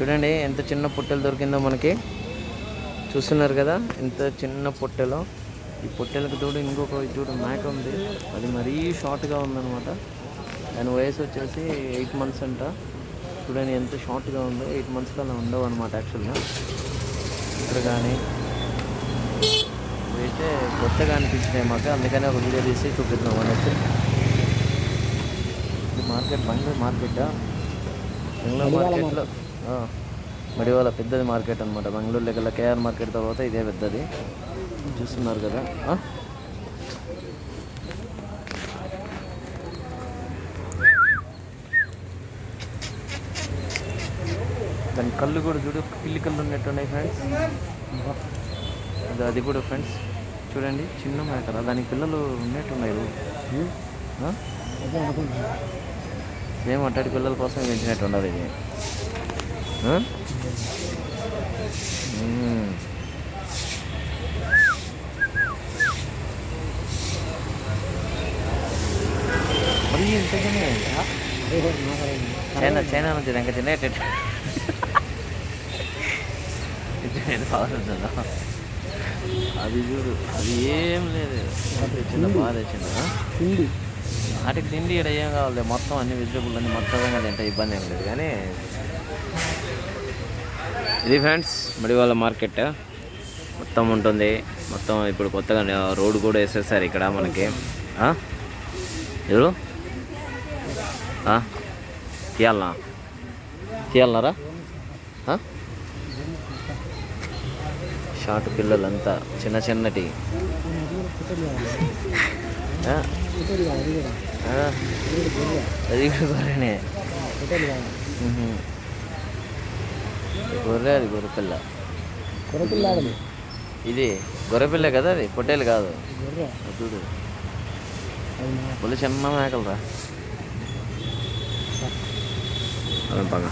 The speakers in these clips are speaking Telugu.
చూడండి ఎంత చిన్న పొట్టెలు దొరికిందో మనకి. చూస్తున్నారు కదా ఎంత చిన్న పొట్టెలో. ఈ పొట్టెలకు తోడు ఇంకొక చూడు మేక ఉంది. అది మరీ షార్ట్గా ఉందన్నమాట. దాని వయసు వచ్చేసి ఎయిట్ మంత్స్ అంట. చూడండి ఎంత షార్ట్గా ఉందో. ఎయిట్ మంత్స్లో అలా ఉండవు అనమాట యాక్చువల్గా. ఇక్కడ కానీ. ఇవైతే కొత్తగా అనిపించినాయి మాకు. అందుకనే ఒక వీడియో తీసి చూపిద్దాం అనేసి మార్కెట్ బండి మార్కెట్? బెంగళూరు మార్కెట్లో. ఆ, మడివాల పెద్దది మార్కెట్ అనమాట బెంగళూరు లెక్కల కేఆర్ మార్కెట్ తర్వాత ఇదే పెద్దది. చూస్తున్నారు కదా? దాని కళ్ళు కూడా చూడు పిల్లి కళ్ళు ఉన్నట్టున్నాయి ఫ్రెండ్స్ అది అది కూడా ఫ్రెండ్స్ చూడండి చిన్న మేకల దానికి పిల్లలు ఉన్నట్టున్నాయి ఆ? సేమ్ అట్టడి పిల్లల కోసం పెంచినట్టు ఉండదు ఇది ఆ? మ్మ్. మరి ఇంతగానే ఉందా? చైనా చైనా నుంచి ఇంకా చిన్న అది చూడు అది ఏం లేదు చిన్న బాధ వచ్చిందా పిండి వాటికి తిండి ఇక్కడ ఏం కావాలి మొత్తం అన్ని వెజిటబుల్ అన్ని మొత్తం తింటే ఇబ్బంది ఏం లేదు. కానీ ఇది ఫ్రెండ్స్ మడివాళ్ళ మార్కెట్ మొత్తం ఉంటుంది. మొత్తం ఇప్పుడు కొత్తగా రోడ్ కూడా వేసేసారు ఇక్కడ మనకి. ఎవరు? తీయాలనా? తీయాలన్నారా షార్ట్ పిల్లలంతా చిన్న చిన్నటి. ఆ? ఆ? అది కూడా గొర్రెనే మ్హూ. గొర్రె అది గొర్రెపిల్ల కొరపిల్లాడదు ఇది గొర్రెపిల్ల కదా అది పొట్టేలు కాదు గొర్రె అది చూడు అది మా ఒళ్ళు చిన్న మేకలు రా పగ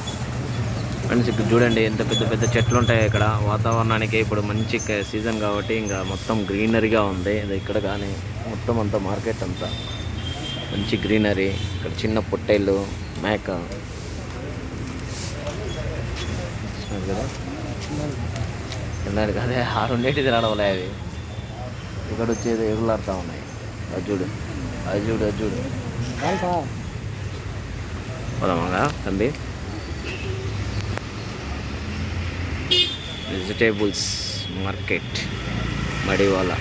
ఫ్రెండ్స్ ఇక్కడ చూడండి ఎంత పెద్ద పెద్ద చెట్లు ఉంటాయి ఇక్కడ. వాతావరణానికి ఇప్పుడు మంచి సీజన్ కాబట్టి ఇంకా మొత్తం గ్రీనరీగా ఉంది. ఇది ఇక్కడ కానీ మొత్తం అంతా మార్కెట్ అంతా మంచి గ్రీనరీ ఇక్కడ చిన్న పొట్టేళ్ళు మేక. కదా? తిన్నాడు కదా? ఆ రెండేటిది నడవలే అవి. ఇక్కడ వచ్చేది ఎగులాడుతూ ఉన్నాయి. అది అది అది చూడు. కాల్పా పోదామాగా తంబి వెజిటేబుల్స్ మార్కెట్ మడివాలా